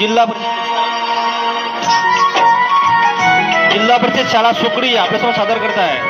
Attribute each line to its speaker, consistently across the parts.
Speaker 1: जिल्हा जिल्हा परिषद शाळा सुकडी आपल्यासमोर सादर करत आहे.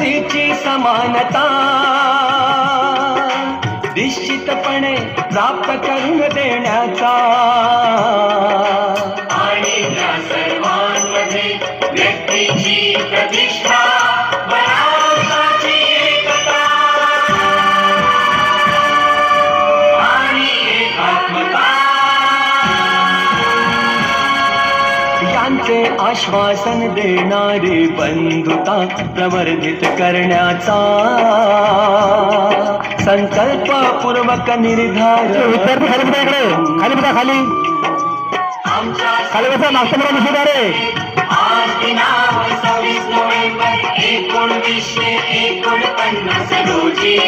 Speaker 2: व समानता. निश्चितपणे प्राप्त करून देण्याचा. आणि त्या सर्वांमध्ये व्यक्तीची प्रतिष्ठा यांचे आश्वासन देणारी बंधुता प्रवर्धित करण्याचा संकल्पपूर्वक निर्धार.
Speaker 1: खाली इकडे. खाली खाली. बसा नाश्ता करा निषेध आहे
Speaker 2: आज दिनांक सव्वीस नोव्हेंबर एकोणवीसशे एकोणपन्नास रोजी.